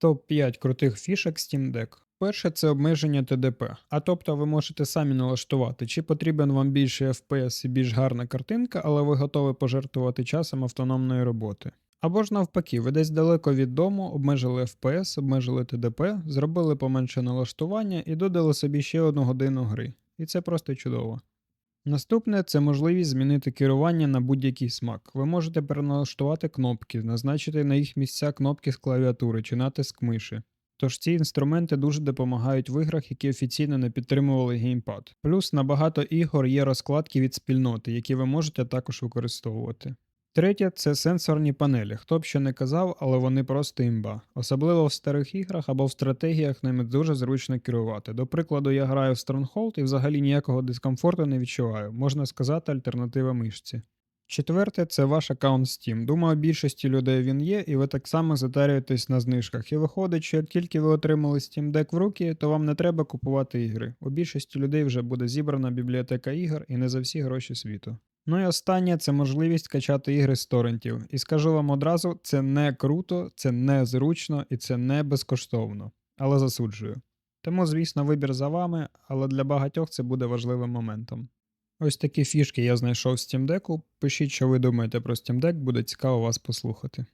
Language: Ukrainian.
Топ-5 крутих фішок Steam Deck. Перше це обмеження TDP, а тобто ви можете самі налаштувати, чи потрібен вам більше FPS і більш гарна картинка, але ви готові пожертвувати часом автономної роботи. Або ж навпаки, ви десь далеко від дому, обмежили FPS, обмежили TDP, зробили поменше налаштування і додали собі ще одну годину гри. І це просто чудово. Наступне це можливість змінити керування на будь-який смак. Ви можете переналаштувати кнопки, назначити на їх місця кнопки з клавіатури чи натиск миші. Тож ці інструменти дуже допомагають в іграх, які офіційно не підтримували геймпад. Плюс на багато ігор є розкладки від спільноти, які ви можете також використовувати. Третє це сенсорні панелі. Хто б що не казав, але вони просто імба. Особливо в старих іграх або в стратегіях ними дуже зручно керувати. До прикладу, я граю в Stronghold і взагалі ніякого дискомфорту не відчуваю, можна сказати, альтернатива мишці. Четверте це ваш аккаунт Steam. Думаю, більшості людей він є, і ви так само затарюєтесь на знижках. І виходить, що як тільки ви отримали Steam Deck в руки, то вам не треба купувати ігри. У більшості людей вже буде зібрана бібліотека ігор і не за всі гроші світу. Ну і останнє це можливість качати ігри з торрентів. І скажу вам одразу, це не круто, це не зручно і це не безкоштовно, але засуджую. Тому, звісно, вибір за вами, але для багатьох це буде важливим моментом. Ось такі фішки я знайшов в Steam Deck. Пишіть, що ви думаєте про Steam Deck, буде цікаво вас послухати.